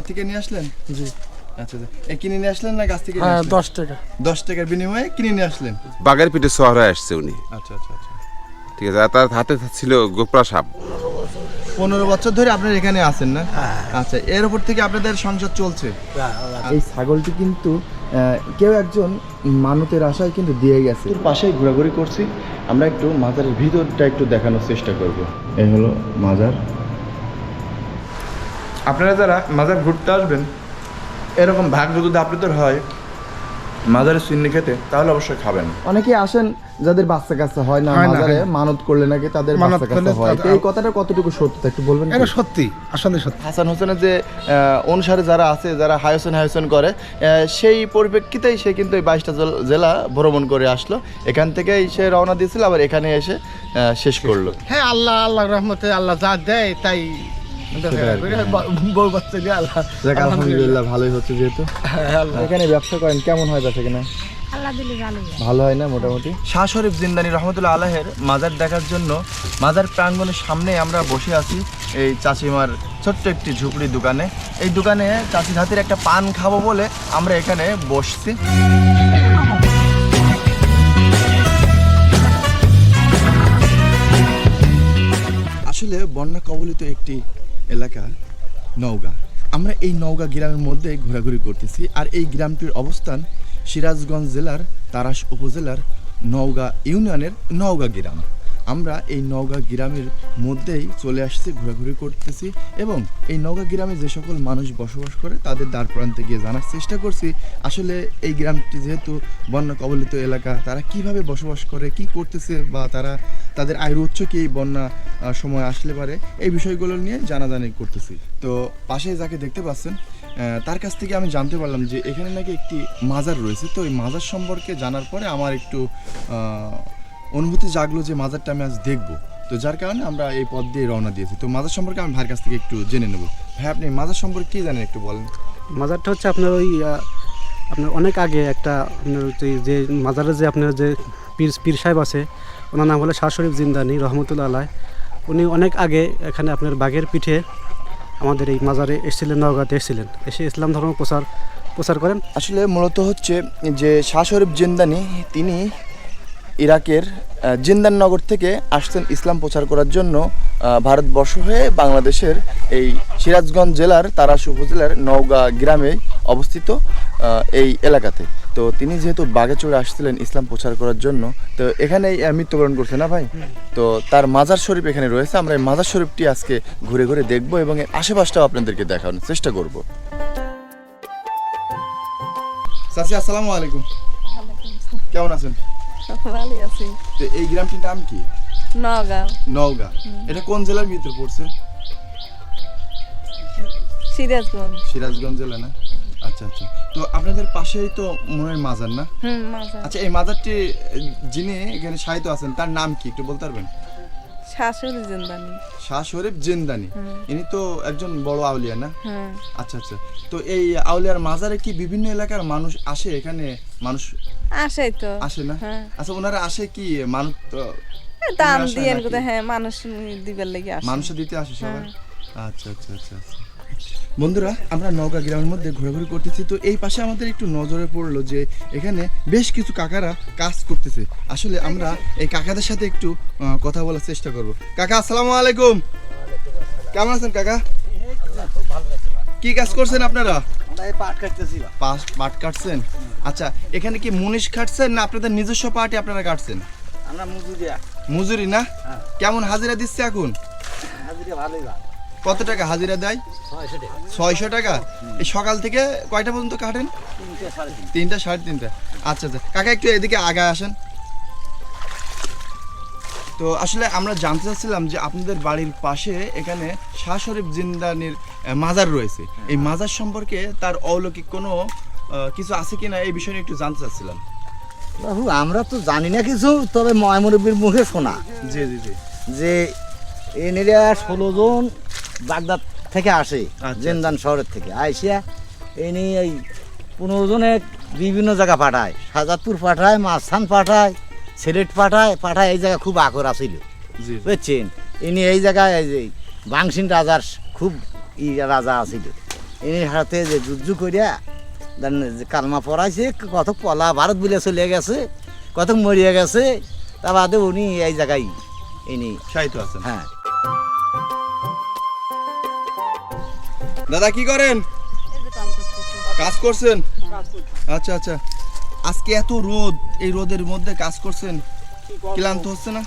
বাজার থেকে নিয়ে আসলেন? জি। আচ্ছা এ কিনে নিয়ে আসলেন না গাছ থেকে হ্যাঁ দশ টাকা। দশ টাকার বিনিময়ে কিনে নিয়ে আসলেন? বাগের পিঠে শহরে আসছে উনি। আচ্ছা আচ্ছা আচ্ছা। ঠিক আছে তার হাতে ছিল গোপরা সাপ। পনেরো বছর ধরে আপনার এখানে আছেন না? আচ্ছা এর উপর থেকে আপনাদের সংসার চলছে? এই ছাগলটি কিন্তু আহ, কেউ একজন মানতের আশায় কিন্তু দিয়ে গেছে। তোর পাশেই ঘোরাঘুরি করছি। আমরা একটু মাজারের ভিতরটা একটু দেখানোর চেষ্টা করব। এই হলো মাজার। আপনারা যারা মাজার ঘুরতে আসবেন এরকম ভাগ্য যদি আপনাদের হয় মাজারের চিন্নি খেতে তাহলে অবশ্যই খাবেন। অনেকে আসেন যাদের বাচ্চা কাচ্চা হয় না মাজারে মানত করলে নাকি তাদের বাচ্চা কাচ্চা হয়। এই কথাটা কতটুকু সত্য একটু বলবেন এটা সত্যি আসলে সত্যি। হাসান হোসেনের যে অনুসারে যারা আছে যারা হায়সন হায়সন করে আহ, সেই পরিপ্রেক্ষিতেই সে কিন্তু এই বাইশটা জেলা ভ্রমণ করে আসলো। এখান থেকেই সে রওনা দিয়েছিল আবার এখানে এসে আহ, শেষ করল। হ্যাঁ আল্লাহ আল্লাহ রহমতে আল্লাহ যা দেয় তাই। বউ বাচ্চা দিয়ে আল্লাহ। যাক আলহামদুলিল্লাহ ভালোই হচ্ছে যেহেতু। হ্যাঁ, এখানে ব্যবসা করেন কেমন হয় কিনা? ভালো হয়। ভালো হয় না মোটামুটি? শাহ শরীফ জিন্দানি রহমতুল্লাহ আলাহের মাজার দেখার জন্য মাজার প্রাঙ্গণের সামনে আমরা বসে আছি এই চাচিমার ছোট্ট একটি ঝুপড়ি দোকানে। এই দোকানে চাচির হাতের একটা পান খাব বলে আমরা এখানে বসছি। আসলে বন্যা কবলিত একটি এলাকা, নওগাঁ। আমরা এই নওগাঁ গ্রামের মধ্যে ঘোরাঘুরি করতেছি আর এই গ্রামটির অবস্থান সিরাজগঞ্জ জেলার তারাস উপজেলার নওগাঁ ইউনিয়নের নওগাঁ গ্রাম। আমরা এই নওগাঁ গ্রামের মধ্যেই চলে আসছি, ঘোরাঘুরি করতেছি এবং এই নওগাঁ গ্রামে যে সকল মানুষ বসবাস করে তাদের দ্বার প্রান্তে গিয়ে জানার চেষ্টা করছি। আসলে এই গ্রামটি যেহেতু বন্যা কবলিত এলাকা, তারা কীভাবে বসবাস করে, কি করতেছে বা তারা, তাদের আয়ের উৎস কি এই বন্যা সময় আসলে পারে, এই বিষয়গুলো নিয়ে জানাজানি করতেছি। তো পাশে যাকে দেখতে পাচ্ছেন তার কাছ থেকে আমি জানতে পারলাম যে এখানে নাকি একটি মাজার রয়েছে। তো এই মাজার সম্পর্কে জানার পরে আমার একটু অনুভূতি জাগলো যে মাজারটা আমি আজ দেখব। তো যার কারণে আমরা এই পথ দিয়ে রওনা দিয়েছি। তো মাজার সম্পর্কে আমি ভাইয়ের কাছ থেকে একটু জেনে নেব। ভাই আপনি মাজার সম্পর্কে কী জানেন একটু বলেন? মাজারটা হচ্ছে আপনার ওই আপনার অনেক আগে একটা আপনার যে মাজারে যে আপনার যে পীর পীর সাহেব আছে ওনার নাম হলো শাহ শরীফ জিন্দানি রহমতুল্লাহ আলাই। উনি অনেক আগে এখানে আপনার বাঘের পিঠে আমাদের এই মাজারে এসেছিলেন নওগাঁতে এসেছিলেন। এসে ইসলাম ধর্ম প্রচার প্রচার করেন। আসলে মূলত হচ্ছে যে শাহ শরীফ জিন্দানি তিনি ইরাকের আহ, জিন্দান নগর থেকে আসছেন ইসলাম প্রচার করার জন্য ভারতবর্ষ হয়ে বাংলাদেশের এই সিরাজগঞ্জ জেলার তারাস উপজেলার নওগাঁ গ্রামে অবস্থিত এই এলাকাতে। তো তিনি যেহেতু বাগে চড়ে আসছিলেন ইসলাম প্রচার করার জন্য তো এখানে মৃত্যুবরণ করছে না ভাই? তো তার মাজার শরীফ এখানে রয়েছে আমরা এই মাজার শরীফটি আজকে ঘুরে ঘুরে দেখব এবং এর আশেপাশটাও আপনাদেরকে দেখানোর চেষ্টা করব। চাচি আসসালামু আলাইকুম। কেমন আছেন? ভালোই আছি। তো এই গ্রামটির নাম কি? নওগাঁ। নওগাঁ। এটা কোন জেলার ভিতরে পড়ছে? সিরাজগঞ্জ। সিরাজগঞ্জ জেলা না? আচ্ছা আচ্ছা। তো আপনাদের পাশেই তো মনে হয় মাজার না? আচ্ছা এই মাজারটি যিনি এখানে সাহিত্য আছেন তার নাম কি? একটু বলতে পারবেন? শাশুড়ি জিন্দানি। শাহ শরীফ জিন্দানি ইনি তো একজন বড় আউলিয়া না? হ্যাঁ। আচ্ছা আচ্ছা। তো এই আউলিয়ার মাজারে কি বিভিন্ন এলাকার মানুষ আসে এখানে? মানুষ আসে তো। আসে না? হ্যাঁ। আচ্ছা ওনারা আসে কি মানুষ দান দিয়ে হ্যাঁ মানুষ দিবার লেগে আসে। মানুষ দিতে আসে সবাই? হ্যাঁ। আচ্ছা আচ্ছা আচ্ছা আচ্ছা। বন্ধুরা আমরা নওগাঁ গ্রামের মধ্যে ঘোরাঘুরি করতেছি তো এই পাশে আমাদের একটু নজরে পড়ল যে এখানে বেশ কিছু কাকারা কাজ করতেছে। আসলে আমরা এই কাকাদের সাথে একটু কথা বলার চেষ্টা করব। কাকা আসসালামু আলাইকুম। কেমন আছেন কাকা? কি কাজ করছেন আপনারা? পাট কাটছেন। আচ্ছা এখানে কি মুনিশ কাটছেন না আপনাদের নিজস্ব পার্টি আপনারা কাটছেন? আমরা মজুরি না? হ্যাঁ। কেমন হাজিরা দিচ্ছে এখন? হাজিরা ভালোই কত টাকা হাজিরা দেয়? ছয়শো টাকা। এই সকাল থেকে কয়টা পর্যন্ত কাটেন? তিনটে সাড়ে তিনটে। আচ্ছা আচ্ছা। কাকা একটু এদিকে আগে আসেন। তো আসলে আমরা জানতে চাচ্ছিলাম যে আপনাদের বাড়ির পাশে এখানে শাহ শরীফ জিন্দানির মাজার রয়েছে। এই মাজার সম্পর্কে তার অলৌকিক কোনো কিছু আছে কিনা এই বিষয়ে নিয়ে একটু জানতে চাচ্ছিলাম। বাবু আমরা তো জানি না কিছু তবে ময়মুরব্বীর মুখে শোনা। জি জি জি। যে এনেরা ষোলো জন বাগদাদ থেকে আসে আচ্ছা। জেনদান শহরের থেকে। আইসিয়া এনে এই পনেরো জনে বিভিন্ন জায়গা পাঠায়। সাজাদপুর পাঠায় মাঝখান পাঠায় সিলেট পাঠায় পাঠায় এই জায়গায় খুব আকর আছিল বুঝছেন? ইনি এই জায়গায় এই যে বাংসিন রাজার খুব ই রাজা আছিল। এনে হাতে যে যুদ্ধ করিয়া যে কালমা পড়াইছে কত পলা ভারত বলে চলে গেছে কত মরিয়া গেছে তা বাদে উনি এই জায়গায় ইনি সাহিত্য আছেন। হ্যাঁ। দাদা কি করেন? কাজ করছেন? আচ্ছা আচ্ছা। আজকে এত রোদ এই রোদের মধ্যে কাজ করছেন? ক্লান্ত হচ্ছে না?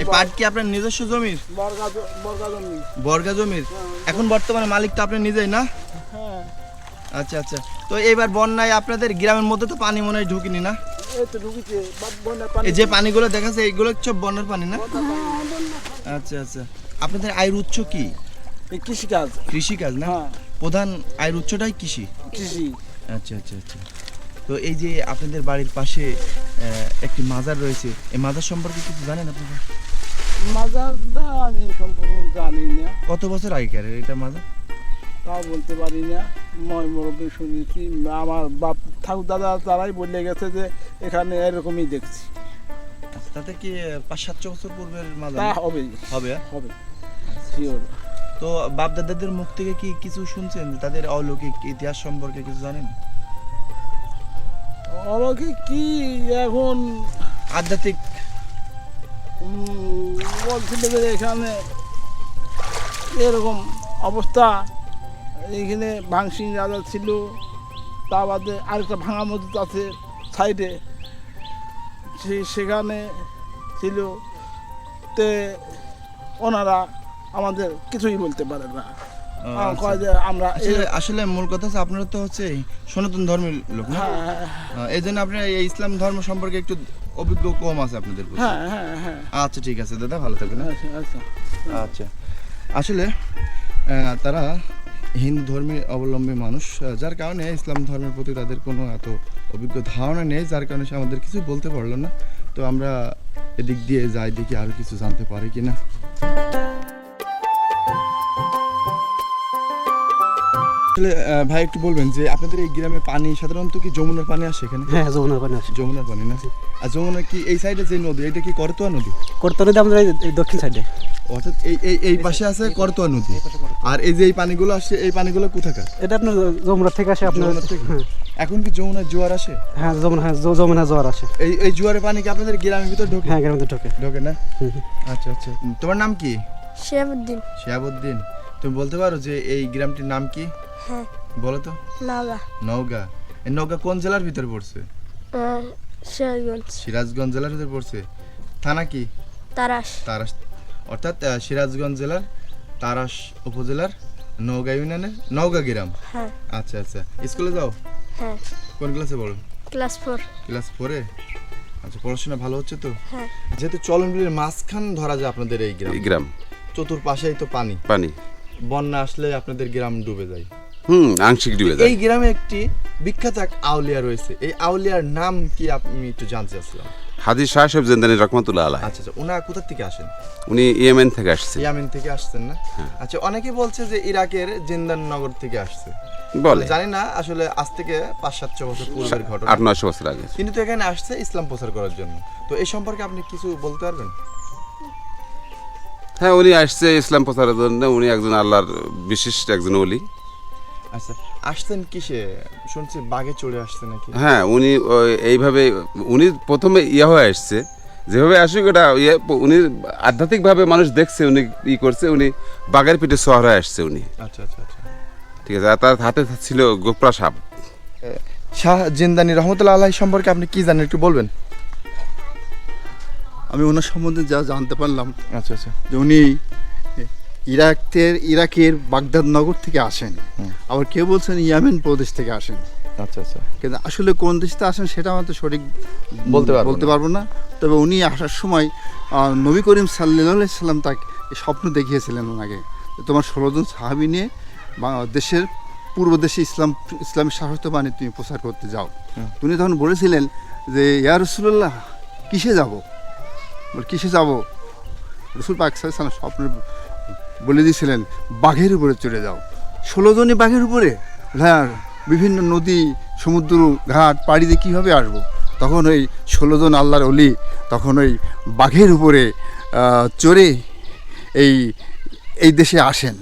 এই পাট কি আপনার নিজস্ব জমির? বর্গা জমির? এখন বর্তমানে মালিকটা আপনার নিজেই না? আচ্ছা আচ্ছা। তো এইবার বন্যায় আপনাদের গ্রামের মধ্যে তো পানি মনে হয় ঢুকিনি না? এই যে পানিগুলো দেখাচ্ছে এইগুলো বন্যার পানি না? আচ্ছা আচ্ছা। আপনাদের আয়ের উৎস কি? কৃষিকাজ। কৃষি কাজ না? হ্যাঁ। প্রধান আয়ের উৎসটাই কৃষি? কৃষি। আচ্ছা আচ্ছা আচ্ছা। তো এই যে আপনাদের বাড়ির পাশে একটি মাজার রয়েছে এই মাজার সম্পর্কে কিছু জানেন আপনারা? মাজারটা আমি সম্পূর্ণ জানি না। কত বছর আগেকার এটা মাজার? তা বলতে পারি না। মই মুরব্বী শুনেছি। আমার বাপ ঠাকুর দাদা তারাই বলে গেছে যে এখানে এরকমই দেখছি। আচ্ছা, তাতে কি পাঁচ সাতশো বছর পূর্বের তা না? হবে? হ্যাঁ? হবে শিওর তো বাপ দাদাদের মুখ থেকে কি কিছু শুনছেন? তাদের অলৌকিক ইতিহাস সম্পর্কে কিছু জানেন? অলৌকিক কি এখন? আধ্যাত্মিক। বলছিল যে এখানে এরকম অবস্থা। এইখানে ভাংসিং রাজা ছিল তা বাদে আরেকটা ভাঙা মসজিদ আছে সাইডে। সে- সেখানে ছিল। তে ওনারা আমাদের কিছুই বলতে পারে না। কয় যে আমরা আসলে মূল কথা হচ্ছে আপনারা তো হচ্ছে সনাতন ধর্মের লোক না? হ্যাঁ হ্যাঁ, এই জন্য আপনার এই ইসলাম ধর্ম সম্পর্কে একটু অভিজ্ঞ কম আছে আপনাদের হ্যাঁ হ্যাঁ হ্যাঁ। আচ্ছা ঠিক আছে দাদা ভালো থাকবেন হ্যাঁ? আচ্ছা আচ্ছা। আচ্ছা। আসলে তারা হিন্দু ধর্মে অবলম্বী মানুষ যার কারণে ইসলাম ধর্মের প্রতি তাদের কোনো এত অভিজ্ঞ ধারণা নেই, যার কারণে সে আমাদের কিছু বলতে পারল না। তো আমরা এদিক দিয়ে যাই, দেখি আরও কিছু জানতে পারি কিনা। আসলে ভাই একটু বলবেন যে আপনাদের এই গ্রামে পানি সাধারণত কি যমুনার পানি আসে এখানে? হ্যাঁ যমুনার পানি আছে যমুনার পানি না? আর যমুনা কি এই সাইডে যে নদী এটা কি করতোয়া নদী? করতে নদী আমাদের এই- দক্ষিণ সাইডে অর্থাৎ এই এই এই পাশে আছে করতোয়া নদী। আর এই যে এই পানিগুলো আসছে এই পানিগুলো কোথাকার? এটা আপনার যমুনা থেকে আসে আপনার থেকে? হ্যাঁ। এখন কি যমুনার জোয়ার আসে? হ্যাঁ যমুনা হ্যাঁ যমুনা জোয়ার আসে। এই এই জোয়ারের পানি কি আপনাদের গ্রামের ভিতর ঢোকে? হ্যাঁ গ্রামের ঢোকে। ঢোকে না। আচ্ছা আচ্ছা। তোমার নাম কি? শিহাবুদ্দিন শিহাবুদ্দিন তুমি বলতে পারো যে এই গ্রামটির নাম কি? হ্যাঁ। বলো তো। নাগা নওগাঁ। এই নওগাঁ কোন জেলার ভিতর পড়ছে? সিরাজগঞ্জ। জেলার ভিতর পড়ছে। থানা কি? তারাস। তারাস। অর্থাৎ সিরাজগঞ্জ জেলার তারাস উপজেলার নওগাঁ ইউনিয়নের নওগাঁ গ্রাম। হ্যাঁ। আচ্ছা আচ্ছা। স্কুলে যাও? হ্যাঁ। কোন ক্লাসে পড়ো? Class four. ক্লাস ফোরে? আচ্ছা পড়াশোনা ভালো হচ্ছে তো? হ্যাঁ। যেহেতু চলনবিলের মাঝখান ধরা যায় আপনাদের এই গ্রাম। এই গ্রাম। চতুর্পাশেই তো পানি। পানি। বন্যা আসলে আপনাদের গ্রাম ডুবে যায়। হুম আংশিক ডুবে যায়। এই গ্রামে একটি বিখ্যাত এক আউলিয়া রয়েছে। এই আউলিয়ার নাম কি আমি একটু জানতে চাচ্ছিলাম? শাহ সাহেব জেন্দানি রহমতুল্লাহ আলাহ আচ্ছা আচ্ছা ওনারা কোথা থেকে আসেন? উনি ইয়েমেন থেকে আসছে ইয়ামিন থেকে আসছেন না? আচ্ছা অনেকে বলছে যে ইরাকের জিন্দান নগর থেকে আসছে। বলে। জানি না আসলে আজ থেকে পাঁচ সাতশো বছর পূর্বের ঘটনা। আট নয়শো বছর আগে। কিন্তু তো এখানে আসছে ইসলাম প্রচার করার জন্য। তো এই সম্পর্কে আপনি কিছু বলতে পারবেন? হ্যাঁ উনি আসছে ইসলাম প্রচারের জন্য। উনি একজন আল্লাহর বিশিষ্ট একজন অলি আচ্ছা আসতেন কিসে? শুনছি বাঘে চড়ে আসছে নাকি? হ্যাঁ উনি এইভাবে উনি প্রথমে ইয়ে হয়ে আসছে। যেভাবে আসুক ওটা ইয়ে উনি আধ্যাত্মিকভাবে মানুষ দেখছে উনি ই করছে উনি বাঘের পিঠে শহর হয়ে আসছে উনি। আচ্ছা আচ্ছা আচ্ছা। ঠিক আছে আর তার হাতে ছিল গোপরা সাপ। শাহ জিন্দানি রহমতুল্লাহ আল্লাহ সম্পর্কে আপনি কি জানেন একটু বলবেন? আমি ওনার সম্বন্ধে যা জানতে পারলাম আচ্ছা আচ্ছা। যে উনি ইরাকের ইরাকের বাগদাদ নগর থেকে আসেন। আবার কেউ বলছেন ইয়ামেন প্রদেশ থেকে আসেন। আচ্ছা আচ্ছা। কিন্তু আসলে কোন দেশ থেকে আসেন সেটা আমার তো সঠিক বলতে পারব বলতে পারব না। তবে উনি আসার সময় নবী করিম সাল্লাহ সাল্লাম তাকে স্বপ্ন দেখিয়েছিলেন ওনাকে। তোমার ষোলোজন সাহাবি নিয়ে দেশের পূর্ব দেশে ইসলাম ইসলামের শাসিত বাণী তুমি প্রচার করতে যাও। উনি তখন বলেছিলেন যে ইয়া রসুল্লাহ কিসে যাব? বলে, কিসে যাব? রসুল পাক সাল্লাম স্বপ্নে বলে দিয়েছিলেন, বাঘের উপরে চলে যাও। ষোলো জনই বাঘের উপরে? হ্যাঁ বিভিন্ন নদী, সমুদ্র, ঘাট, পাড়ি দিয়ে কীভাবে আসব? তখন ওই ষোলোজন আল্লাহর অলি তখন ওই বাঘের উপরে চড়ে এই এই দেশে আসেন।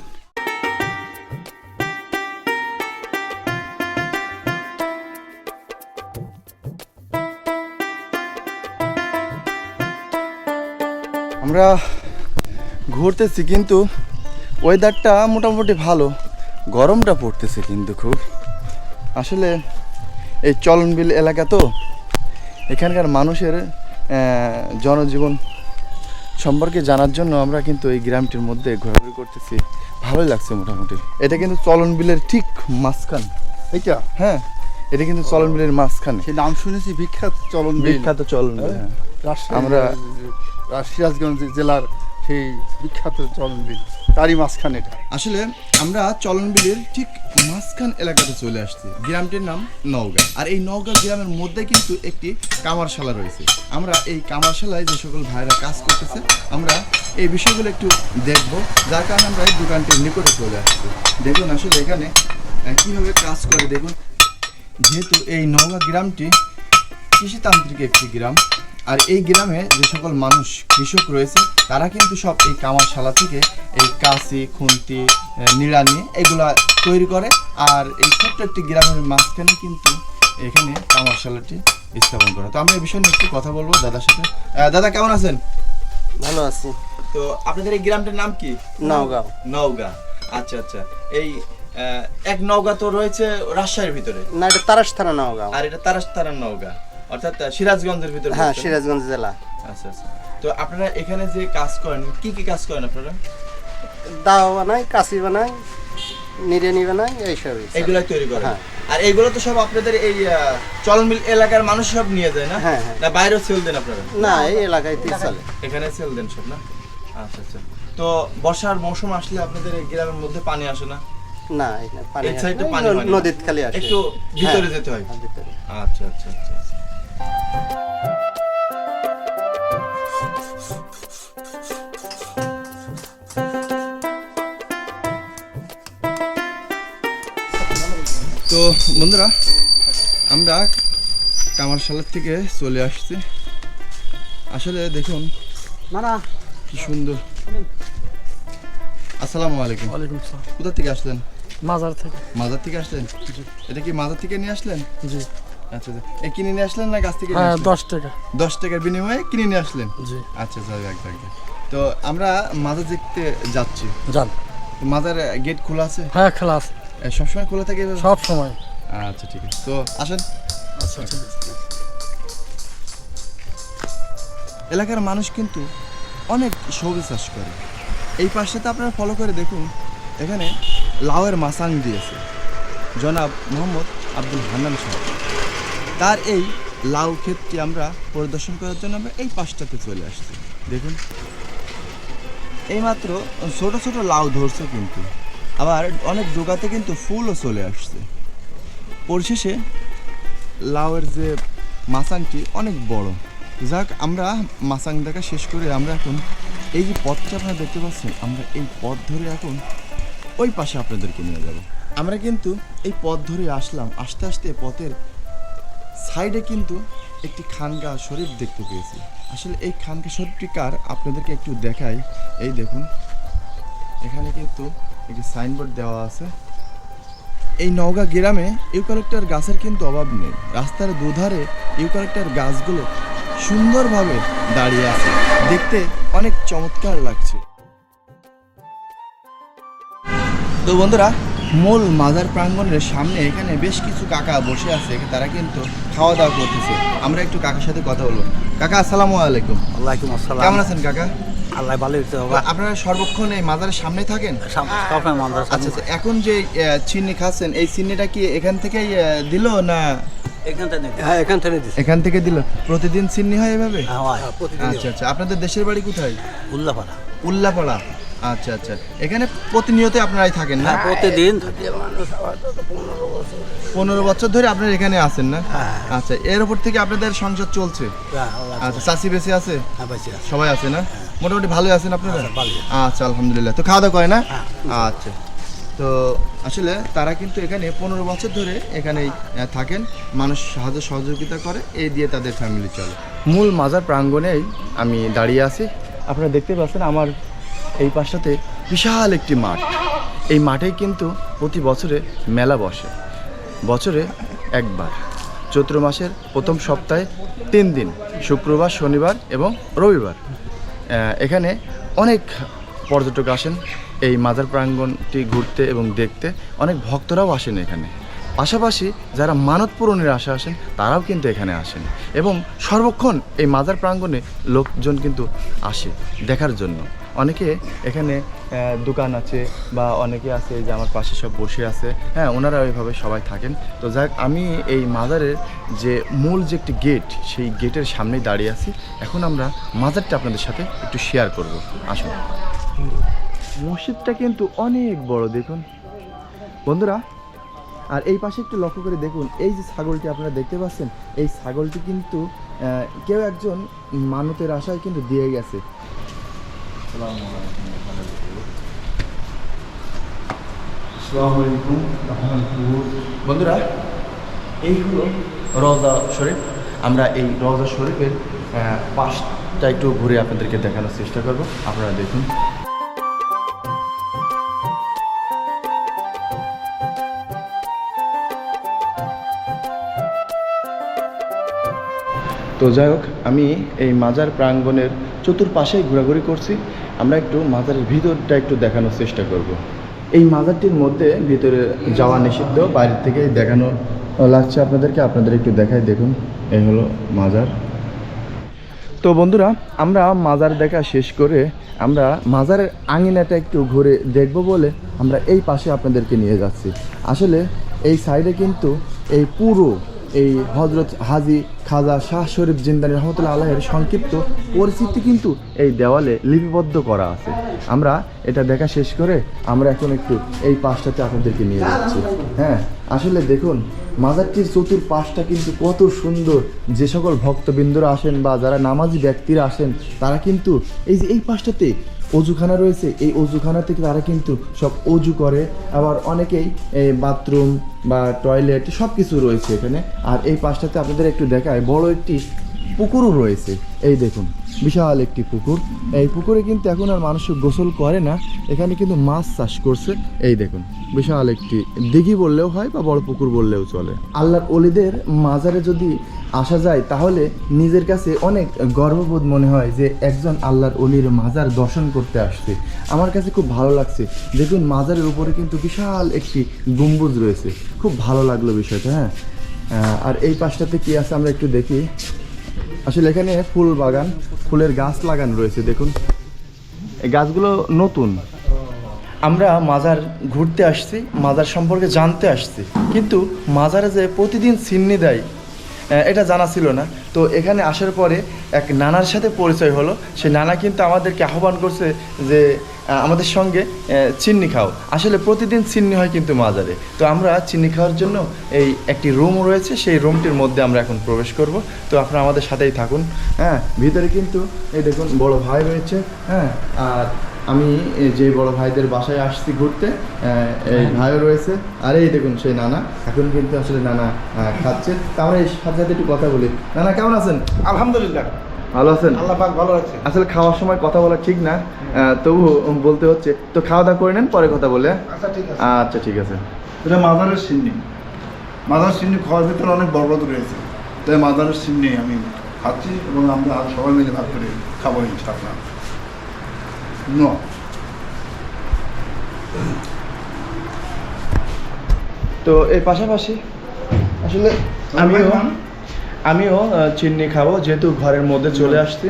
আমরা ঘুরতেছি কিন্তু ওয়েদারটা মোটামুটি ভালো। গরমটা পড়তেছে কিন্তু খুব। আসলে এই চলনবিল এলাকা তো এখানকার মানুষের জনজীবন সম্পর্কে জানার জন্য আমরা কিন্তু এই গ্রামটির মধ্যে ঘোরাঘুরি করতেছি। ভালোই লাগছে মোটামুটি। এটা কিন্তু চলনবিলের ঠিক মাঝখান। এইটা? হ্যাঁ এটা কিন্তু চলনবিলের মাঝখানে। সে নাম শুনেছি বিখ্যাত চলন বিখ্যাত চলন হ্যাঁ। আমরা- সিরাজগঞ্জ জেলার সেই বিখ্যাত চলন বিল তারই মাঝখানে এটা। আসলে আমরা চলনবিলের ঠিক মাঝখান এলাকাতে চলে আসছি। গ্রামটির নাম নওগাঁ। আর এই নওগাঁ গ্রামের মধ্যে কিন্তু একটি কামারশালা রয়েছে। আমরা এই কামারশালায় যে সকল ভাইরা কাজ করতেছে, আমরা এই বিষয়গুলো একটু দেখব। যার কারণে আমরা এই দোকানটির নিকটে চলে আসছি। দেখুন আসলে এখানে কীভাবে কাজ করে। দেখুন, যেহেতু এই নওগাঁ গ্রামটি কৃষিতান্ত্রিক একটি গ্রাম আর এই গ্রামে যে সকল মানুষ কৃষক রয়েছে তারা কিন্তু সব এই কামারশালা থেকে এই কাশি খুন্তি নিড়ানি এগুলা তৈরি করে। আর এই ছোট্ট একটি গ্রামের মাঝখানে কিন্তু এখানে কামারশালাটি স্থাপন করে। তো আমরা এই বিষয় নিয়ে একটু কথা বলব দাদার সাথে। দাদা কেমন আছেন? ভালো আছি। তো আপনাদের এই গ্রামটির নাম কি? নওগাঁ। নওগাঁ। আচ্ছা আচ্ছা। এই আহ, এক নওগাঁ তো রয়েছে রাজশাহীর ভিতরে? না এটা তারাস থানা নওগাঁ আর এটা তারাস তারার নওগাঁ। অর্থাৎ সিরাজগঞ্জের ভিতরে হ্যাঁ সিরাজগঞ্জ জেলা। আচ্ছা আচ্ছা। তো আপনারা এখানে যে কাজ করেন কি কি কাজ করেন আপনারা? দাও বানাই কাশি বানাই নিড়ানি বানাই এইসবই। তৈরি করেন? হ্যাঁ। আর এগুলো তো সব আপনাদের এই চলনবিল এলাকার মানুষ সব নিয়ে যায় না? হ্যাঁ, হ্যাঁ। না বাইরেও সেল দেন আপনারা? না এই এলাকায় চলে। এখানে সেল দেন সব না? আচ্ছা আচ্ছা। তো বর্ষার মৌসুম আসলে আপনাদের এই গ্রামের মধ্যে পানি আসে না? না পানি এই আসে সাইডে না, পানি ন- না। নদীতে খালি আসে। একটু ভিতরে হ্যাঁ, যেতে হয়। হ্যাঁ, ভিতরে। আচ্ছা আচ্ছা আচ্ছা। তো বন্ধুরা আমরা কামারশালার থেকে চলে আসছি। আসলে দেখুন কি সুন্দর। আসসালামু আলাইকুম। ওয়ালাইকুম আসসালাম কোথা থেকে আসলেন? মাজার থেকে। মাজার থেকে আসলেন? এটা কি মাজার থেকে নিয়ে আসলেন? জি। আচ্ছা আচ্ছা। এই কিনে নিয়ে আসলেন না গাছ থেকে হ্যাঁ দশ টাকা। দশ টাকার বিনিময়ে কিনে নিয়ে আসলেন? জি। আচ্ছা যাক। তো আমরা মাজার দেখতে যাচ্ছি। যান। তো মাজার গেট খোলা আছে? হ্যাঁ খেলা আছে। সবসময় খোলা থাকে এভাবে? সব সময়। আচ্ছা ঠিক আছে। তো আসেন। আচ্ছা ঠিক আছে। এলাকার মানুষ কিন্তু অনেক সবজি চাষ করে। এই পাশটাতে আপনারা ফলো করে দেখুন। এখানে লাউয়ের মাসাং দিয়েছে। জনাব মোহাম্মদ আব্দুল হান্নান সাহেব। তার এই লাউ ক্ষেতটি আমরা পরিদর্শন করার জন্য আমরা এই পাশটাতে চলে আসছি। দেখুন। এইমাত্র ছোট ছোট লাউ ধরছে কিন্তু। আবার অনেক ডোগাতে কিন্তু ফুলও চলে আসছে। পরিশেষে লাউয়ের যে মাসাংটি অনেক বড়। যাক, আমরা মাসাং দেখা শেষ করে আমরা এখন এই যে পথটা আপনারা দেখতে পাচ্ছেন, আমরা এই পথ ধরে এখন ওই পাশে আপনাদেরকে নিয়ে যাব। আমরা কিন্তু এই পথ ধরে আসলাম। আস্তে আস্তে পথের সাইডে কিন্তু একটি খানকা শরীফ দেখতে পেয়েছি। আসলে এই খানকা শরীফটি কার? আপনাদেরকে একটু দেখাই। এই দেখুন, এখানে কিন্তু একটি সাইনবোর্ড দেওয়া আছে। এই নওগাঁ গ্রামে ইউক্যালিপ্টার গাছের কিন্তু অভাব নেই। রাস্তার দুধারে ইউক্যালিপ্টার গাছগুলো সুন্দরভাবে দাঁড়িয়ে আছে। দেখতে অনেক চমৎকার লাগছে। তো বন্ধুরা মূল মাজার প্রাঙ্গণের সামনে এখানে বেশ কিছু কাকা বসে আছে তারা কিন্তু খাওয়া দাওয়া করতেছে। আমরা একটু কাকার সাথে কথা বলব। কাকা আসসালামু আলাইকুম। ওয়ালাইকুম আসসালাম। কেমন আছেন কাকা? আল্লাহ ভালো হইতে তো আপনারা সর্বক্ষণ এই মাজারের সামনে থাকেন? আচ্ছা আচ্ছা এখন যে চিনি খাচ্ছেন এই চিনিটা কি এখান থেকেই দিলো না? হ্যাঁ এখান থেকে দিল? প্রতিদিন চিনি হয় এভাবে? হ্যাঁ আচ্ছা আচ্ছা আপনাদের দেশের বাড়ি কোথায়? উল্লাপাড়া। উল্লাপাড়া। আচ্ছা আচ্ছা। এখানে প্রতিনিয়ত আপনারাই থাকেন না? হ্যাঁ প্রতিদিন থাকি পনেরো বছর। ধরে আপনারা এখানে আছেন না? হ্যাঁ। আচ্ছা এর উপর থেকে আপনাদের সংসার চলছে? হ্যাঁ, আচ্ছা চাষি বেশি আছে। সবাই আছে না? মোটামুটি ভালোই আছেন আপনারা? আচ্ছা, আচ্ছা আলহামদুলিল্লাহ। তো খাওয়া দাওয়া করে না। আচ্ছা। তো আসলে তারা কিন্তু এখানে পনেরো বছর ধরে এখানেই থাকেন। মানুষ সাহায্য সহযোগিতা করে এই দিয়ে তাদের ফ্যামিলি চলে। মূল মাজার প্রাঙ্গণেই আমি দাঁড়িয়ে আছি। আপনারা দেখতে পাচ্ছেন আমার এই পাশটাতে বিশাল একটি মাঠ। এই মাঠে কিন্তু প্রতি বছরে মেলা বসে। বছরে একবার। চৈত্র মাসের প্রথম সপ্তাহে তিন দিন, শুক্রবার, শনিবার এবং রবিবার। এখানে অনেক পর্যটক আসেন। এই মাজার প্রাঙ্গণটি ঘুরতে এবং দেখতে অনেক ভক্তরাও আসেন এখানে। পাশাপাশি যারা মানত পূরণের আশা আসেন, তারাও কিন্তু এখানে আসেন। এবং সর্বক্ষণ এই মাজার প্রাঙ্গণে লোকজন কিন্তু আসে দেখার জন্য। অনেকে এখানে দোকান আছে বা অনেকে আছে যে আমার পাশে সব বসে আছে। হ্যাঁ ওনারা ওইভাবে সবাই থাকেন। তো যাক, আমি এই মাজারের যে মূল যে একটি গেট সেই গেটের সামনেই দাঁড়িয়ে আছি। এখন আমরা মাজারটা আপনাদের সাথে একটু শেয়ার করব। আসুন। মসজিদটা কিন্তু অনেক বড়, দেখুন। বন্ধুরা, আর এই পাশে একটু লক্ষ্য করে দেখুন, এই যে ছাগলটি আপনারা দেখতে পাচ্ছেন, এই ছাগলটি কিন্তু কেউ একজন মানতের আশায় কিন্তু দিয়ে গেছে। বন্ধুরা, এই হলো রওজা শরীফ। আমরা এই রওজা শরীফের পাশটা একটু ঘুরে আপনাদেরকে দেখানোর চেষ্টা করব। আপনারা দেখুন। তো যাই হোক, আমি এই মাজার প্রাঙ্গণের চতুর্পাশেই ঘোরাঘুরি করছি। আমরা একটু মাজারের ভিতরটা একটু দেখানোর চেষ্টা করব। এই মাজারটির মধ্যে ভিতরে যাওয়া নিষিদ্ধ, বাইরে থেকে দেখানো লাগছে আপনাদেরকে। আপনাদের একটু দেখাই দেখুন, এই হলো মাজার। তো বন্ধুরা, আমরা মাজার দেখা শেষ করে আমরা মাজারের আঙিনাটা একটু ঘুরে দেখব বলে আমরা এই পাশে আপনাদেরকে নিয়ে যাচ্ছি। আসলে এই সাইডে কিন্তু এই পুরো এই হজরত হাজি খাজা শাহ শরীফ জিন্দানি রহমতুল্লাহ আল্লাহের সংক্ষিপ্ত পরিস্থিতি কিন্তু এই দেওয়ালে লিপিবদ্ধ করা আছে। আমরা এটা দেখা শেষ করে আমরা এখন একটু এই পাশটাতে আপনাদেরকে নিয়ে যাচ্ছি। হ্যাঁ আসলে দেখুন, মাজারটির চতুর পাশটা কিন্তু কত সুন্দর। যে সকল ভক্তবৃন্দরা আসেন বা যারা নামাজি ব্যক্তিরা আসেন, তারা কিন্তু এই যে এই পাশটাতে অজুখানা রয়েছে, এই অজুখানা থেকে তারা কিন্তু সব অজু করে। আবার অনেকেই এই বাথরুম বা টয়লেট সব কিছু রয়েছে এখানে। আর এই পাশটাতে আপনাদের একটু দেখায় বড় একটি পুকুরও রয়েছে। এই দেখুন। বিশাল একটি পুকুর। এই পুকুরে কিন্তু এখন আর মানুষ গোসল করে না। এখানে কিন্তু মাছ চাষ করছে। এই দেখুন, বিশাল একটি দিঘি বললেও হয় বা বড় পুকুর বললেও চলে। আল্লাহর অলিদের মাজারে যদি আসা যায়, তাহলে নিজের কাছে অনেক গর্ববোধ মনে হয় যে একজন আল্লাহর অলির মাজার দর্শন করতে আসছে। আমার কাছে খুব ভালো লাগছে। দেখুন, মাজারের উপরে কিন্তু বিশাল একটি গম্বুজ রয়েছে। খুব ভালো লাগল বিষয়টা হ্যাঁ? আর এই পাশটাতে কি আছে আমরা একটু দেখি। আসলে এখানে ফুল বাগান, ফুলের গাছ লাগানো রয়েছে, দেখুন। এই গাছগুলো নতুন। আমরা মাজার ঘুরতে আসছি, মাজার সম্পর্কে জানতে আসছি। কিন্তু মাজারে যে প্রতিদিন সিন্নি দেয় এটা জানা ছিল না। তো এখানে আসার পরে এক নানার সাথে পরিচয় হলো। সে নানা কিন্তু আমাদেরকে আহ্বান করছে যে আমাদের সঙ্গে চিন্নি খাও। আসলে প্রতিদিন চিন্নি হয় কিন্তু মাজারে তো আমরা চিন্নি খাওয়ার জন্য এই একটি রুম রয়েছে, সেই রুমটির মধ্যে আমরা এখন প্রবেশ করব। তো আপনারা আমাদের সাথেই থাকুন। হ্যাঁ ভিতরে কিন্তু এই দেখুন বড় ভাই রয়েছে। হ্যাঁ আর আমি যে বড় ভাইদের বাসায় আসছি ঘুরতে এই ভাইও রয়েছে। আর এই দেখুন সেই নানা। এখন কিন্তু আসলে নানা খাচ্ছে। তা সাথে সাথে একটু কথা বলি। নানা, কেমন আছেন? আলহামদুলিল্লাহ। ভালো আছেন? আল্লাহ পাক ভালো রাখছে আসলে খাওয়ার সময় কথা বলা ঠিক না। তবু বলতে হচ্ছে তো খাওয়া দাওয়া করে নেন পরে কথা বলে? আচ্ছা ঠিক আছে। আচ্ছা ঠিক আছে। এটা মাদারের সিন্নি। মাদার সিন্নি খাওয়ার ভিতরে অনেক বরবাদ রয়েছে। তাই মাদারের সিন্নি আমি খাচ্ছি এবং আমরা আজ সবাই মিলে ভাগ করে খাব ইনশাআল্লাহ। ন। তো এর পাশাপাশি আসলে আমিও আমিও চিনি খাব যেহেতু ঘরের মধ্যে চলে আসছি।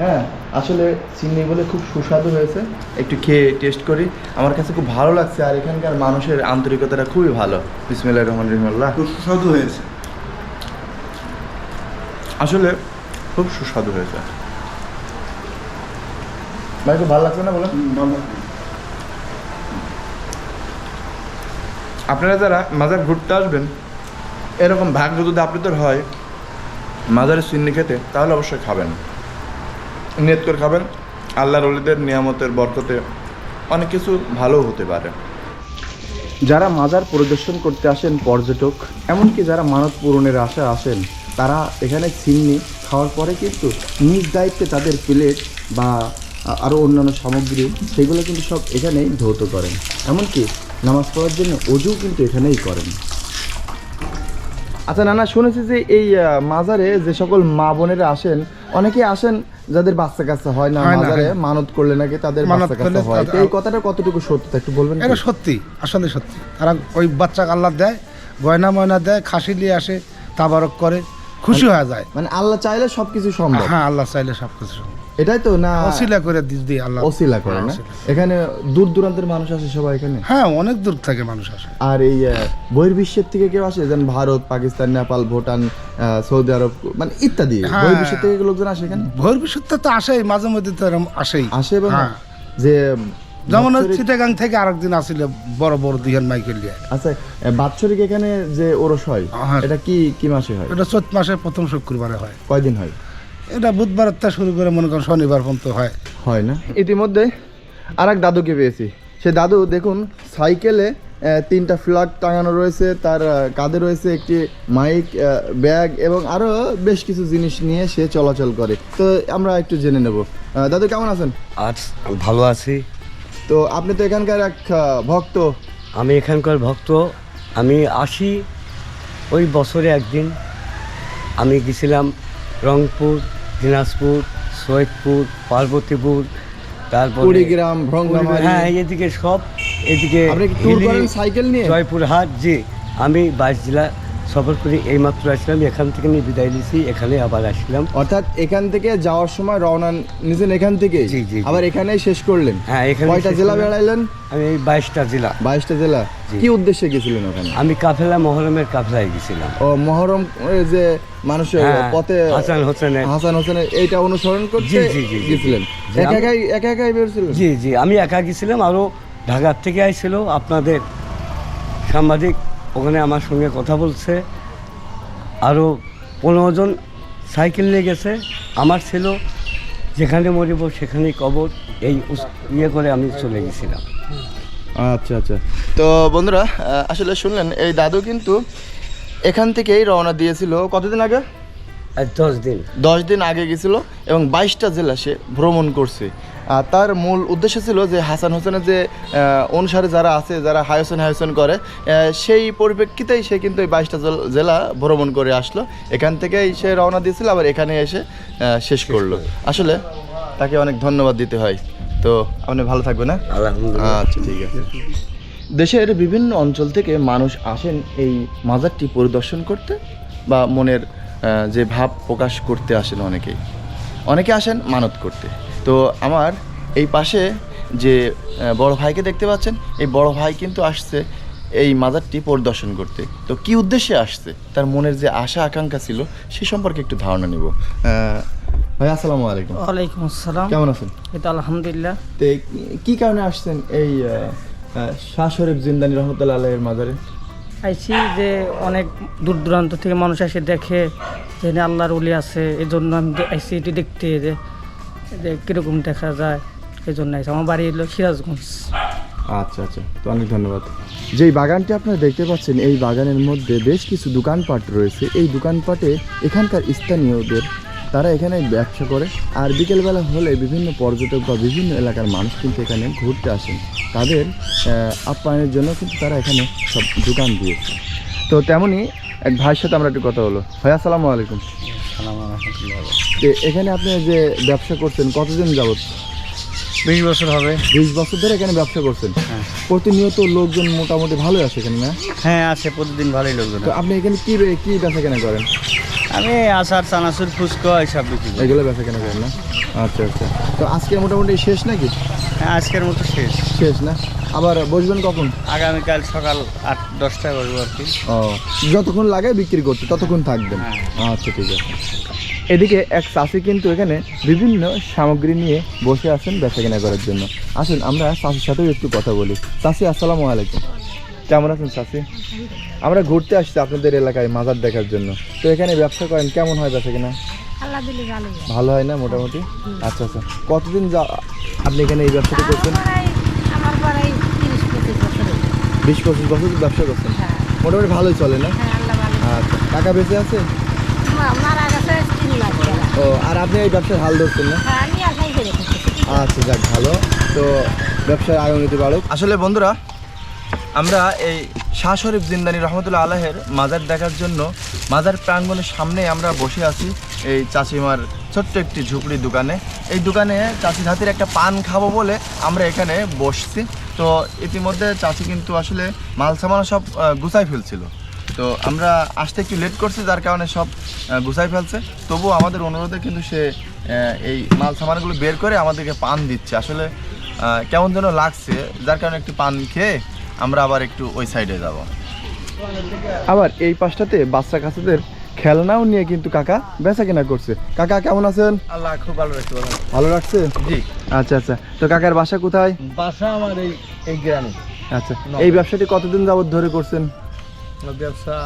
হ্যাঁ আসলে চিন্নি বলে খুব সুস্বাদু হয়েছে। একটু খেয়ে টেস্ট করি। আমার কাছে খুব ভালো লাগছে আর এখানকার মানুষের আন্তরিকতাটা খুবই ভালো। বিসমিল্লাহ রহমান রহিমাল্লাহ খুব সুস্বাদু হয়েছে। আসলে খুব সুস্বাদু হয়েছে। ভাই খুব ভালো লাগছে না বলেন? আপনারা যারা মাজার ঘুরতে আসবেন এরকম ভাগ্য যদি আপনাদের হয় মাজারের চিন্নি খেতে, তাহলে অবশ্যই খাবেন। নিয়ত করে খাবেন। আল্লাহর অলিদের নিয়ামতের বরকতে অনেক কিছু ভালো হতে পারে। যারা মাজার পরিদর্শন করতে আসেন পর্যটক, এমনকি যারা মানত পূরণের আশা আসেন, তারা এখানে চিন্নি খাওয়ার পরে কিন্তু নিজ দায়িত্বে তাদের প্লেট বা আরও অন্যান্য সামগ্রী, সেগুলো কিন্তু সব এখানেই ধৌত করেন। এমনকি নামাজ পড়ার জন্য অজু কিন্তু এখানেই করেন। আচ্ছা নানা শুনেছি যে এই মাজারে যে সকল মা বোনেরা আসেন অনেকে আসেন যাদের বাচ্চা কাচ্চা হয় না মাজারে মানত করলে নাকি তাদের বাচ্চা কাচ্চা হয়। এই কথাটা কতটুকু সত্যতা একটু বলবেন এটা সত্যি আসলে সত্যি। তারা ওই বাচ্চা আল্লাহ দেয় গয়না ময়না দেয় খাসি নিয়ে আসে তাবারক করে খুশি হয়ে যায়। মানে আল্লাহ চাইলে সবকিছু সম্ভব। হ্যাঁ আল্লাহ চাইলে সব কিছু এটাই তো না অসিলা করে দি দিই আল্লাহ। করে হ্যাঁ, না? এখানে দূর দূরান্তের মানুষ আসে সবাই এখানে? হ্যাঁ অনেক দূর থেকে মানুষ আসে। আর এই বহির্বিশ্বের থেকে কেউ আসে? যেমন ভারত পাকিস্তান নেপাল ভুটান সৌদি আরব মানে ইত্যাদি। হ্যাঁ। বহির্বিশ্বের থেকে লোকজন আসে এখানে? বহির্বিশ্বতে তো আসেই মাঝে মধ্যে তো এরম আসেই। আসে এবং হ্যাঁ। যে যেমন চিটাগাং থেকে আরেকদিন আসলে বড় বড় মাইকেল লিয়ে আচ্ছা বাৎসরিক এখানে যে ওরস হয়। এটা কি কি মাসে হয়? এটা চৈত মাসের প্রথম শুক্রবারে হয়। কয়দিন হয়? এটা বুধবারের থেকে শুরু করে মনে করেন শনিবার পর্যন্ত হয়। হয় না? ইতিমধ্যে আর এক দাদুকে পেয়েছি। সে দাদু দেখুন সাইকেলে তিনটা ফ্ল্যাগ টাঙানো রয়েছে তার কাঁধে রয়েছে একটি মাইক ব্যাগ এবং আরও বেশ কিছু জিনিস নিয়ে সে চলাচল করে। তো আমরা একটু জেনে নেব। দাদু কেমন আছেন? আজ ভালো আছি। তো আপনি তো এখানকার এক ভক্ত। আমি এখানকার ভক্ত। আমি আসি ওই বছরে একদিন। আমি গেছিলাম রংপুর। দিনাজপুর সৈয়দপুর পার্বতীপুর তারপর কুড়িগ্রাম হ্যাঁ এদিকে সব এদিকে আপনি ট্যুর করেন সাইকেল নিয়ে? জয়পুরহাট জি। আমি বাইশ জেলা সফর করে এইমাত্র আসলাম এখান থেকে আমি বিদায় নিয়েছি এখানে আবার আসলাম। অর্থাৎ এখান থেকে যাওয়ার সময় রওনা নিয়েছেন এখান থেকে জি, জি। আবার এখানেই শেষ করলেন? হ্যাঁ এখানে কয়টা জেলা বেড়াইলেন? আমি এই বাইশটা জেলা। বাইশটা জেলা। কি উদ্দেশ্যে গেছিলেন ওখানে? আমি কাফেলা মহরমের কাফেলায় গেছিলাম। ও মহরম এই যে মানুষের হ্যাঁ, পথে হাসান হোসেনের। হাসান হোসেনের এইটা অনুসরণ করতে। গেছিলেন? একা একাই একা একাই বেরোছিলেন জি জি আমি একা গেছিলাম আরও ঢাকার থেকে আইছিল আপনাদের সাংবাদিক ওখানে আমার সঙ্গে কথা বলছে। আরও পনেরো জন সাইকেল নিয়ে গেছে। আমার ছিল যেখানে মরিব সেখানেই কবর। এই ইয়ে করে আমি চলে গেছিলাম। আচ্ছা আচ্ছা। তো বন্ধুরা আসলে শুনলেন এই দাদু কিন্তু এখান থেকেই রওনা দিয়েছিল। কতদিন আগে? দশ দিন। দশ দিন আগে গেছিল এবং বাইশটা জেলা সে ভ্রমণ করছে। তার মূল উদ্দেশ্য ছিল যে হাসান হোসেনের যে অনুসারে যারা আছে যারা হায়সন হায়সন করে সেই পরিপ্রেক্ষিতেই সে কিন্তু এই বাইশটা জেলা ভ্রমণ করে আসলো। এখান থেকেই সে রওনা দিয়েছিল আবার এখানে এসে শেষ করল। আসলে তাকে অনেক ধন্যবাদ দিতে হয়। তো আপনি ভালো থাকবেন না আচ্ছা ঠিক আছে। দেশের বিভিন্ন অঞ্চল থেকে মানুষ আসেন এই মাজারটি পরিদর্শন করতে বা মনের যে ভাব প্রকাশ করতে আসেন অনেকেই। অনেকে আসেন মানত করতে। তো আমার এই পাশে যে বড় ভাইকে দেখতে পাচ্ছেন এই বড় ভাই কিন্তু আসছে এই মাজারটি পরিদর্শন করতে। তো কি উদ্দেশ্যে আসছে? তার মনের যে আশা আকাঙ্ক্ষা ছিল সে সম্পর্কে একটু ধারণা নেব। ভাই আসসালামু আলাইকুম। ওয়ালাইকুম আসসালাম। কেমন আছেন? এই তো আলহামদুলিল্লাহ। তো কি কারণে আসছেন এই শাহ শরীফ জিন্দানি রহমতুল্লাহ আলাইয়ের মাজারে? আইছি যে অনেক দূর দূরান্ত থেকে মানুষ এসে দেখে যে আল্লাহর উলি আছে এই জন্য আমি আইছি এটি দেখতে যে যে কীরকম দেখা যায় এই জন্য আমার বাড়ি হলো সিরাজগঞ্জ। আচ্ছা আচ্ছা তো অনেক ধন্যবাদ। যেই বাগানটি আপনারা দেখতে পাচ্ছেন, এই বাগানের মধ্যে বেশ কিছু দোকানপাট রয়েছে। এই দোকানপাটে এখানকার স্থানীয়দের, তারা এখানে ব্যবসা করে, আর বিকেলবেলা হলে বিভিন্ন পর্যটক বা বিভিন্ন এলাকার মানুষ কিন্তু এখানে ঘুরতে আসেন। তাদের আপ্যায়নের জন্য কিন্তু তারা এখানে সব দোকান দিয়েছে। তো তেমনই এক ভাইয়ের সাথে আমরা একটু কথা হলো ভাই, আসসালামু আলাইকুম। এখানে আপনি যে ব্যবসা করছেন কতদিন যাবত বিশ বছর হবে। বিশ বছর ধরে এখানে ব্যবসা করছেন। প্রতিনিয়ত লোকজন মোটামুটি ভালো আছে এখানে না? হ্যাঁ আছে প্রতিদিন ভালোই লোকজন তো আপনি এখানে কি কি বেচা কেনা করেন? আমি আচার চানাচুর ফুচকা এইসব বিক্রি করি। এগুলো বেচা কেনা করেন না? আচ্ছা আচ্ছা। তো আজকে মোটামুটি শেষ নাকি? হ্যাঁ আজকের মতো শেষ। শেষ না? আবার বসবেন কখন? আগামীকাল সকাল আট দশটায় বসবো আর কি। ও যতক্ষণ লাগে বিক্রি করতে ততক্ষণ থাকবেন। আচ্ছা ঠিক আছে। এদিকে এক চাষি কিন্তু এখানে বিভিন্ন সামগ্রী নিয়ে বসে আছেন বেচা কেনা করার জন্য। আসুন আমরা চাষির সাথেও একটু কথা বলি। চাষি আসসালামু আলাইকুম। কেমন আছেন চাষি? আমরা ঘুরতে আসছি আপনাদের এলাকায় মাজার দেখার জন্য। তো এখানে ব্যবসা করেন কেমন হয় বেচা কেনা ভালো। হয় না মোটামুটি? আচ্ছা আচ্ছা। কতদিন যা আপনি এখানে এই ব্যবসাটা করছেন? বিশ পঁচিশ বছর ব্যবসা করছেন? হ্যাঁ। মোটামুটি ভালোই চলে না? হ্যাঁ আচ্ছা টাকা বেঁচে আছে? ও আর আপনি এই ব্যবসার হাল ধরছেন না? হ্যাঁ আচ্ছা যাক ভালো। তো ব্যবসায় আয় উন্নতি বাড়ুক আসলে বন্ধুরা আমরা এই শাহ শরীফ জিন্দানি রহমতুল্লাহ আলাহের মাজার দেখার জন্য মাজার প্রাঙ্গণের সামনে আমরা বসে আছি এই চাচিমার ছোট্ট একটি ঝুপড়ি দোকানে। এই দোকানে চাচি হাতির একটা পান খাব বলে আমরা এখানে বসছি। তো ইতিমধ্যে চাচি কিন্তু আসলে মাল সামান সব গুছাই ফেলছিল। তো আমরা আসতে একটু লেট করছি যার কারণে সব গুছাই ফেলছে। তবুও আমাদের অনুরোধে কিন্তু সে এই মাল সামানগুলো বের করে আমাদেরকে পান দিচ্ছে। আসলে কেমন যেন লাগছে যার কারণে একটু পান খেয়ে আমরা আবার একটু ওই সাইডে যাব। আবার এই পাশটাতে বাচ্চা কাচ্চাদের খেলনাও নিয়ে কিন্তু কাকা বেচা কেনা করছে। কাকা কেমন আছেন? আল্লাহ খুব ভালো রাখছে ভালো লাগছে জি। আচ্ছা আচ্ছা। তো কাকার বাসা কোথায়? বাসা আমার এই এই গ্রামে। আচ্ছা। এই ব্যবসাটি কতদিন যাবত ধরে করছেন? ব্যবসা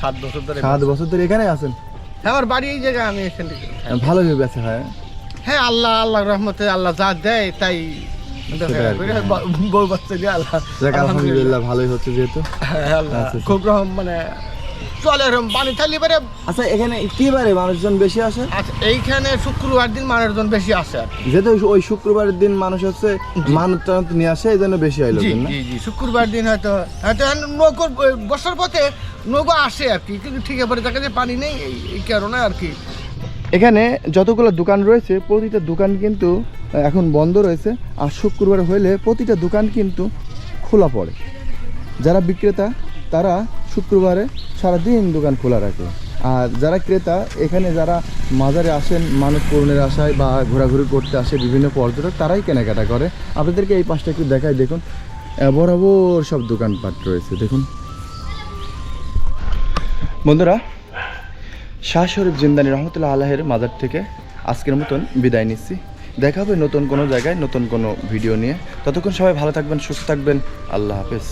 সাত বছর ধরে সাত বছর ধরে এখানে আছেন? আমার বাড়ি এই জায়গায় আমি এখান থেকে ভালোই আছে হয়। হ্যাঁ আল্লাহ আল্লাহ রহমতে আল্লাহ যা দেয় তাই। বউ বাচ্চা আল্লাহ আলহামদুলিল্লাহ। ভালোই হচ্ছে যেহেতু। হ্যাঁ, আল্লাহ। আচ্ছা, আচ্ছা। খুব রকম মানে চলে এরকম পানি থালি পরে আচ্ছা এখানে কি বারে মানুষজন বেশি আসে? আচ্ছা এইখানে শুক্রবার দিন মানুষজন বেশি আসে আর কি। যেহেতু ওই- ওই শুক্রবারের দিন মানুষ হচ্ছে মানত টানত নিয়ে আসে এই জন্য বেশি হয় জি লোকজন না? জি জি শুক্রবার দিন হয়তো হয়তো নৌকো বসার পথে নৌকো আসে আর কি কিন্তু ঠিক আছে দেখা যায় পানি নেই এই- এই কারণে আর কি। এখানে যতগুলো দোকান রয়েছে প্রতিটা দোকান কিন্তু আহ, এখন বন্ধ রয়েছে আর শুক্রবার হলে প্রতিটা দোকান কিন্তু খোলা পড়ে। যারা বিক্রেতা তারা শুক্রবারে সারাদিন দোকান খোলা রাখে। আর যারা ক্রেতা, এখানে যারা মাজারে আসেন মানুষ পূরণের আশায় বা ঘোরাঘুরি করতে আসে বিভিন্ন পর্যটক, তারাই কেনাকাটা করে। আপনাদেরকে এই পাশটা একটু দেখাই, দেখুন। বরাবর সব দোকানপাট রয়েছে, দেখুন। বন্ধুরা, শাহ শরীফ জিন্দানি রহমতুল্লাহ আল্লাহের মাজার থেকে আজকের মতন বিদায় নিচ্ছি। দেখা হবে নতুন কোনো জায়গায়, নতুন কোনো ভিডিও নিয়ে। ততক্ষণ সবাই ভালো থাকবেন, সুস্থ থাকবেন। আল্লাহ হাফেজ।